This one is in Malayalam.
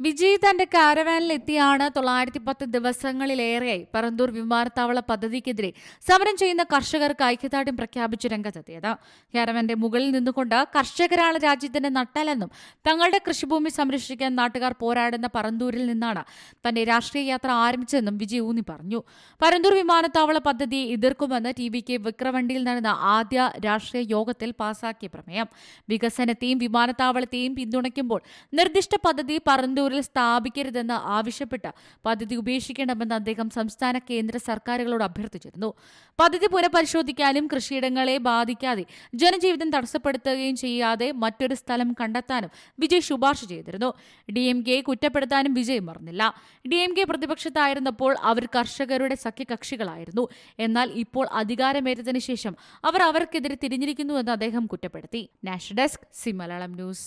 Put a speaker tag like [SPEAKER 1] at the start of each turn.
[SPEAKER 1] വിജയ് തന്റെ കാരവാനിൽ എത്തിയാണ് തൊള്ളായിരത്തി പത്ത് ദിവസങ്ങളിലേറെയായി പറന്തൂർ വിമാനത്താവള പദ്ധതിക്കെതിരെ സമരം ചെയ്യുന്ന കർഷകർക്ക് ഐക്യദാർഢ്യം പ്രഖ്യാപിച്ച് രംഗത്തെത്തിയത്. കാരവാന്റെ മുകളിൽ നിന്നുകൊണ്ട് കർഷകരാണ് രാജ്യത്തിന്റെ നട്ടലെന്നും തങ്ങളുടെ കൃഷിഭൂമി സംരക്ഷിക്കാൻ നാട്ടുകാർ പോരാടുന്ന പറന്തൂരിൽ നിന്നാണ് തന്റെ രാഷ്ട്രീയ യാത്ര ആരംഭിച്ചതെന്നും വിജയ് ഊന്നി പറഞ്ഞു. പരന്തൂർ വിമാനത്താവള പദ്ധതിയെ എതിർക്കുമെന്ന് ടി വി കെ വിക്രവണ്ടിയിൽ നടന്ന ആദ്യ രാഷ്ട്രീയ യോഗത്തിൽ പാസാക്കിയ പ്രമേയം. വികസനത്തെയും വിമാനത്താവളത്തെയും പിന്തുണയ്ക്കുമ്പോൾ നിർദ്ദിഷ്ട പദ്ധതി പറന്തൂരിൽ സ്ഥാപിക്കരുതെന്ന് ആവശ്യപ്പെട്ട് പദ്ധതി ഉപേക്ഷിക്കണമെന്ന് അദ്ദേഹം സംസ്ഥാന കേന്ദ്ര സർക്കാരുകളോട് അഭ്യർത്ഥിച്ചിരുന്നു. പദ്ധതി പുനഃപരിശോധിക്കാനും കൃഷിയിടങ്ങളെ ബാധിക്കാതെ ജനജീവിതം തടസ്സപ്പെടുത്തുകയും ചെയ്യാതെ മറ്റൊരു സ്ഥലം കണ്ടെത്താനും വിജയ് ശുപാർശ ചെയ്തിരുന്നു. ഡി എം കെ കുറ്റപ്പെടുത്താനും വിജയ് മറന്നില്ല. ഡി എം കെ പ്രതിപക്ഷത്തായിരുന്നപ്പോൾ അവർ കർഷകരുടെ സഖ്യകക്ഷികളായിരുന്നു. എന്നാൽ ഇപ്പോൾ അധികാരമേറ്റതിനു ശേഷം അവർ അവർക്കെതിരെ തിരിഞ്ഞിരിക്കുന്നുവെന്ന് അദ്ദേഹം കുറ്റപ്പെടുത്തി. National desk Zee Malayalam news.